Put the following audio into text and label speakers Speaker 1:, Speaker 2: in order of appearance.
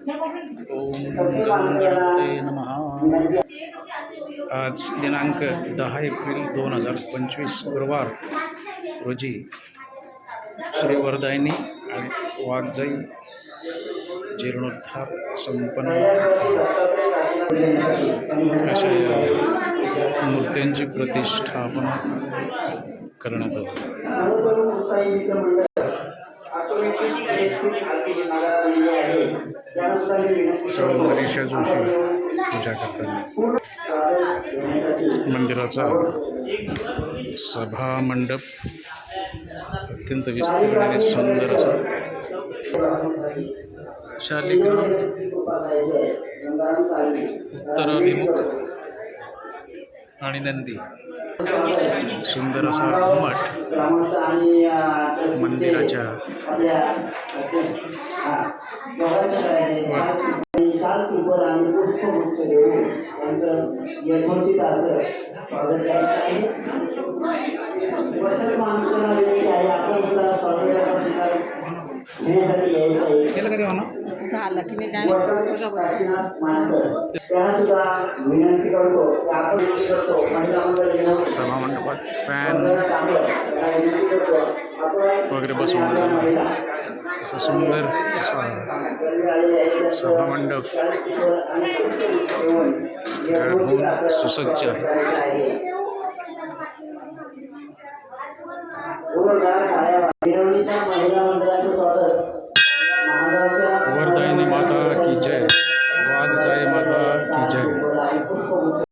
Speaker 1: ओम गणपते नमः आज दिनांक दहा एप्रिल दोन हजार पंचवीस गुरुवार रोजी श्री वरदायनी आणि वाघजाई जीर्णोद्धार संपन्न अशा या मूर्त्यांची प्रतिष्ठापना करण्यात आली. सर्व जोशी पूजा करतात. मंदिराचा सभा मंडप अत्यंत विस्तीर्ण आणि सुंदर असा. शालिग्राम उत्तराभिमुख आणि नंदी. सुंदर असा घुमट मंदिराच्या केलं कधी म्हणा?
Speaker 2: झालं की नाही काय.
Speaker 1: सभा मंडपात फॅन वगैरे आहे. असं सुंदर असा सभा मंडप. सुसज्ज आहे. 对